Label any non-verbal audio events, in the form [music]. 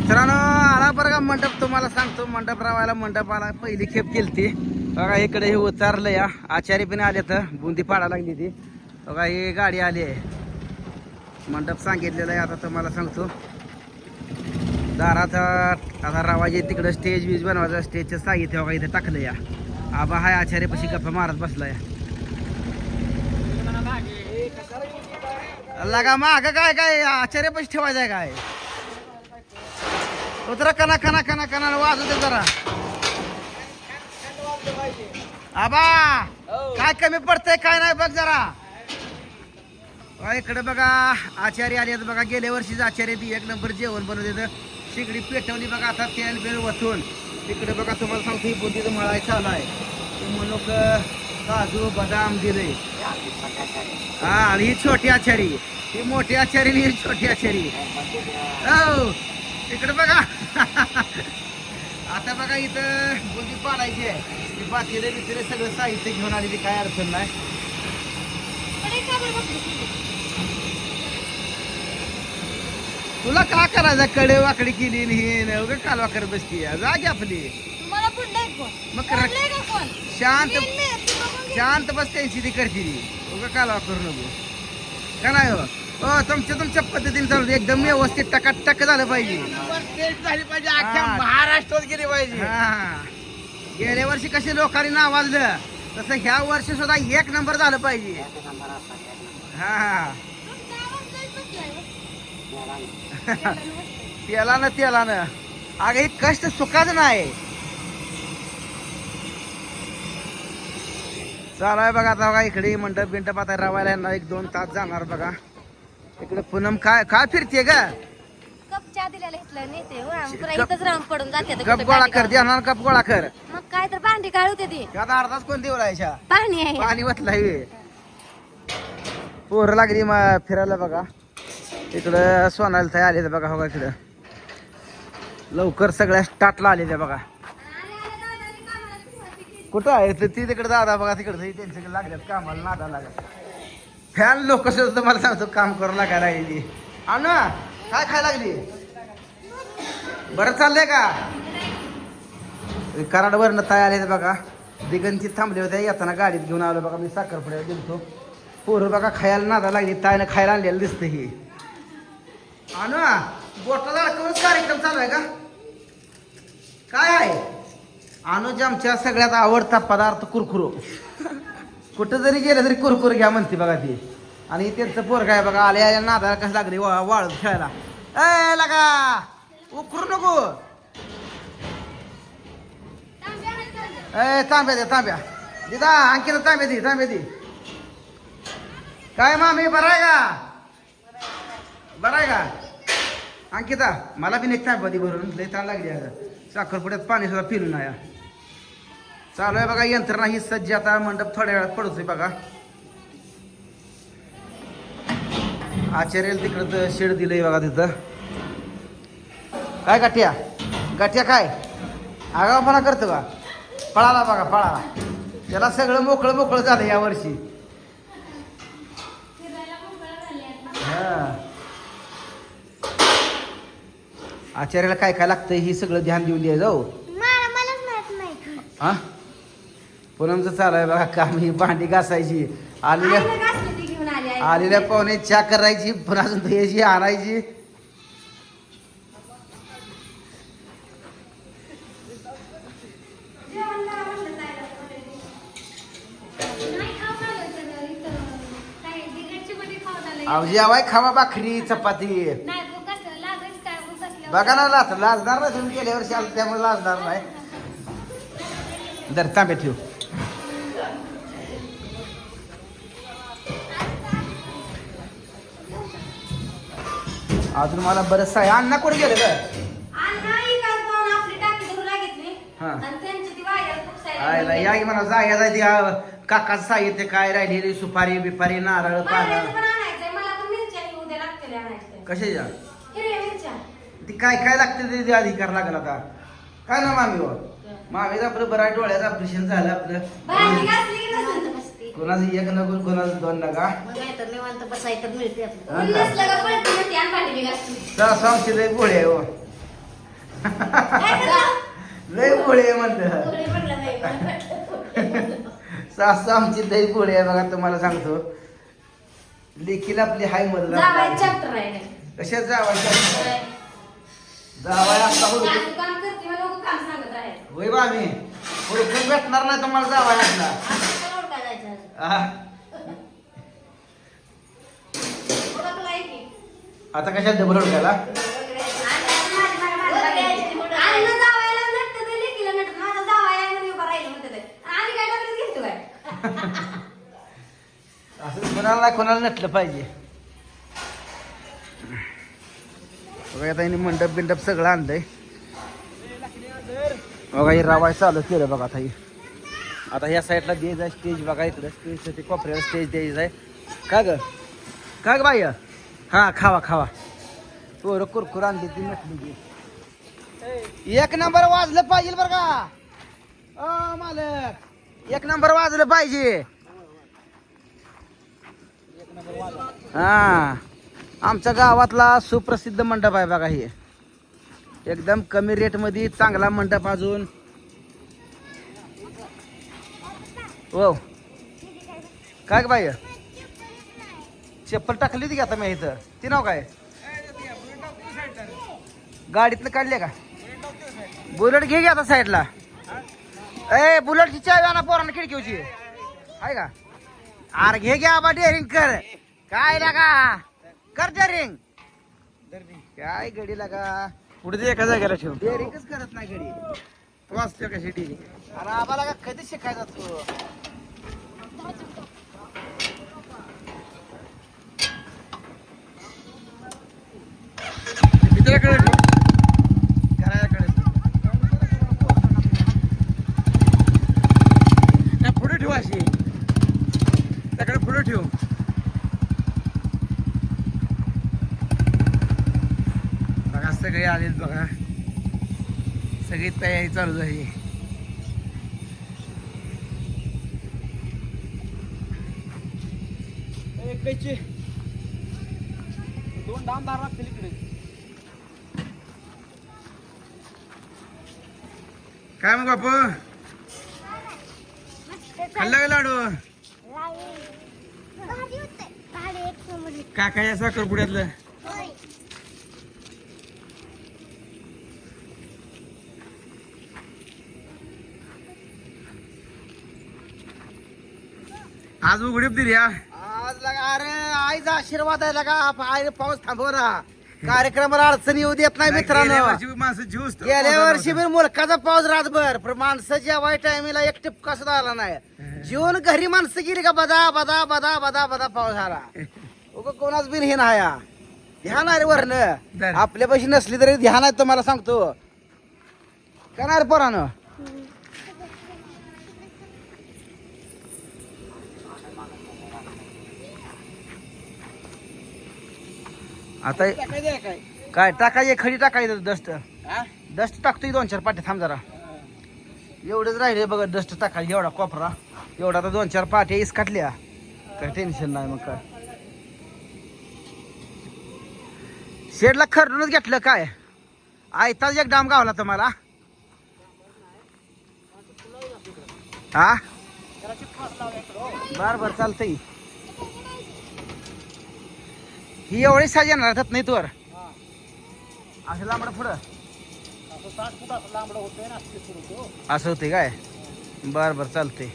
मित्रांनो आला बरं का मंडप? तुम्हाला सांगतो मंडप रावायला मंडपाला पहिली खेप केलती. बघा इकडे हे उतारलं या. आचारी पण आले तर बुंदी पाडा लागली ती. बघा ही गाडी आली आहे. मंडप सांगितलेलं आहे आता तुम्हाला सांगतो. दारात आता रावाजे तिकडं स्टेज बीज बनवायचं स्टेजचं साहित्य बघा इथे टाकलं या. आबा हाय आचार्यपाशी गप्पा मारत बसलाय. लगा माग काय काय आचार्यपाशी ठेवायचं आहे काय? उतरा कना कना कना कना वाजू दे जरा. आबा काय कमी पडतंय काय नाही बघ जरा. इकडे बघा आचार्य आले बघा गेल्या वर्षीच आचार्य ती एक नंबर जेवण बनवत येतं शेगडी पेटवली बघा आता तेल बेल वसून तिकडे बघा तुम्हाला सांगतो ही बुंदीचं मळाय चालू आहे. लोक काजू बदाम दिले. हा ही छोटी आचारी. ही मोठी आचारी ही छोटी आचारी. हो. इकडे बघा. आता बघा इथं बुंदी पाडायची आहे. ती बाकीले बिकीले सगळं साहित्य घेऊन आलेली काय अडचण नाही. तुला का करायचं? कडे वाकडी केली हे कालवा करत बसती जागी आपली. मग? शांत. शांत बस त्यांची ती करते ती. उगा कालवा करू नको. का नाही हो? तुमच्या तुमच्या पद्धतीने चालू. एकदम व्यवस्थित टकाटक झालं पाहिजे. झाली पाहिजे. अख्ख्या महाराष्ट्रात गेली पाहिजे. हा. गेल्या वर्षी कसे लोकांनी नावाजलं तसं ह्या वर्षी सुद्धा एक नंबर झालं पाहिजे. हा. तुमच्या आवाज लयच बसलाय हो. त्याला ना त्याला ना. अगं हे कष्ट सुखाच नाही. चालू आहे बघा आता बघा इकडे मंडप बिंडप आता रवायला यांना एक दोन तास जाणार बघा. इकडे पूनम काय काय फिरते ग. कप चहा दिलेला इथलं नेते हो. इथंच राहून पडून जाते आता कप कुठं गोळा कर. देणार गोळा कर. मग काय तर भांडी काढू ती. आता अर्धाच कोण देऊ राहायच्या पाणी आहे. पाणी वतला पोरं लागली मग फिरायला बघा. इकडं सोनाला ताई आले बघा हो का इकडं. लवकर सगळ्या स्टार्टला आलेल्या बघा. कुठं आहे? ती तिकडे दादा बघा तिकडे. त्यांच्याकडे लागल्यात कामाला नादा लागत फॅन लोक सुद्धा मला सांगतो काम करू लागायला लागली आणू काय खायला लागली? बरं चाललंय का? कराडवरनं तयार आहेत बघा. दिगंती थांबले होते येताना गाडीत घेऊन आलो बघा. मी साखरपुड्याला गेलतो. पोरं बघा खायला नादा लागली. तायनं खायला आणलेलं दिसतं हे. आणू बोटाला अडकवूनच कार्यक्रम चालू आहे का? काय आहे? अनुज आमच्या सगळ्यात आवडता पदार्थ कुरकुरो. कुठं जरी गेलं तरी कुरकुर घ्या म्हणते बघा ती. आणि त्यांचं पोर काय बघा आले आल्या नादाला कसं लागले वाळ खेळायला. ए लगा! उकरू नको. ए तांब्या दे तांब्या. दिदा आणखी तांब्या दे तांब्या दे. काय मामी बरं आहे का? बरं आहे का? अंकिता मला बी नाही तांब्या दे भरून लय ताण लागली आता. साखरपुड्यात पाणी सुद्धा पिलं नाही चालू आहे बघा यंत्रणा ही सज्ज आता मंडप थोड्या वेळात पडतोय बघा. आचार्याला तिकडं शेड दिलंय बघा तिथं. काय गाठ्या गाठ्या काय? आगावपणा करतो का? पळाला बघा पळाला. त्याला सगळं मोकळं मोकळं झालं या वर्षी. आचार्याला काय काय लागतंय ही सगळं ध्यान देऊन द्या जाऊ नाही. हा? पूनमचं चालू आहे बघा काम ही भांडी घासायची आलेल्या आईला घासली ती घेऊन आली आई. आलेल्या पाहुणे चहा करायची पुन्हा अजून यायची आणायची जेवण करा म्हटलं जायला पोरींनी. नाही खाऊ घालायचं तर इथं. काय बिगडची मध्ये खाऊ घालायचं. अहो जेवाय खावा भाकरी चपाती नाही काय. बघा ना लाज लाजणार नाही तुम्ही गेल्या वर्षी आलं त्यामुळे लाजणार नाही दर तांब्या ठेव अजून मला बरंच आहे अण्णा कुठे गेले ग आणि नाही का पाहून आपली टाकी धरून लागितली. हा. या की म्हणा जाया जाय ती काकाचं साहित्य काय राहिलेली सुपारी बिपारी नारळ पानं. मला. कशाच्या. ती काय काय लागते ते- अधिकार लागला आता काय ना मामी मामीचं आपलं बरं डोळ्याचं ऑपरेशन झालं आपलं कोणाचं एक नगो कोणाचं दोन नका मग नाही तर निवांत बसायचं मिळते आपलं. हा. पळते आणि भांडी. सासूची लय गोळी आहे हो. लय पोळी आहे म्हणलं सासू आमची दही पोळी आहे बघा तुम्हाला सांगतो. लेखीला आपली हाय मधला जावाय चॅप्टर आहे कशात जावायच्या जावाय. आता होईल सासू काम करते मला लोकं काम सांगत आहे होय बा मी ओळखून भेटणार नाही तुम्हाला जावाय आपला. आता कशात डबल ओळखायला असं कोणाला कोणाला नटलं पाहिजे. बघा आता मंडप बिंडप सगळं आणलंय. बघा हे रावाय चालू केलं बघा आता आता ह्या साईडला द्यायचं आहे स्टेज बघा इकडं. स्टेज ते कोपऱ्याला स्टेज द्यायचं आहे. का ग? का ग बाई? हा खावा खावा. पोरं कुरकुर आणली ती नटली एक नंबर वाजलं पाहिजे बरं का? मालक. एक नंबर वाजलं पाहिजे. हा. आमच्या गावातला सुप्रसिद्ध मंडप आहे बघा हे. एकदम कमी रेटमध्ये चांगला मंडप अजून. हो काय बाई? चप्पल टाकली होती की आता मी इथं? ती नाव काय? गाडीतनं काढले का? बुलेट घे आता साईडला. ए बुलेटची चावी आणा पोरांना खिडकीवची आहे का? अरे घे घ्या आबा डेअरिंग कर. काय लागा कर डेअरिंग काय गडी लागा? पुढे एका जागेला ठेव. डेअरिंगच करत नाही गडी. वाचतो कशी डेअरिंग अरे आबा लागा कधी शिकायचा तू? मित्राकडे नाही पुढे ठेव अशी. त्याकडे पुढे ठेव. बघा सगळे आलेत बघा. सगळी तयारी चालू झाली. कैची दोन डामदार लागतील इकडे. काय मग बापू? खाल्ला का लाडू? काय काय साखर पुड्यातलं? आज उघडीप दिली या अरे आईचा आशीर्वाद आहे लगा. आई पाऊस थांबवला कार्यक्रमाला अडचण येऊ देत नाही मित्रांनो. वर्षी माणसं जीवच गेल्या वर्षी बी मुलकाचा पाऊस रातभर. पण माणसं जेवाय टायमीला एक टिपका सुद्धा आला नाही. जीवन घरी माणसं गेली का बदा बदा बदा बदा बदा पाऊस आला. [laughs] उगा कोणाच बिन हे नाही हा. ध्यान आहे रे. आपल्या पैशी नसली तरी ध्यान आहे तुम्हाला सांगतो. का नाही रे पोरानं आता काय? टाकायचे खडी टाकायचं डस्ट डस्ट टाकतोय दोन चार पाटे थांब जरा. एवढंच राहिले बघा डस्ट टाकायची एवढा कोपरा. एवढा आता दोन चार पाट्या इस काटल्या. काय टेन्शन नाही मग काय. शेडला खरडूनच घेतलं काय? आयताच एक डाम गावला तुम्हाला हा? बर बर चालतंय. ही एवढी साज येणार आहेत नाही तोवर. असं लांबडं पुढं. असं होते काय? बर बर चालतंय.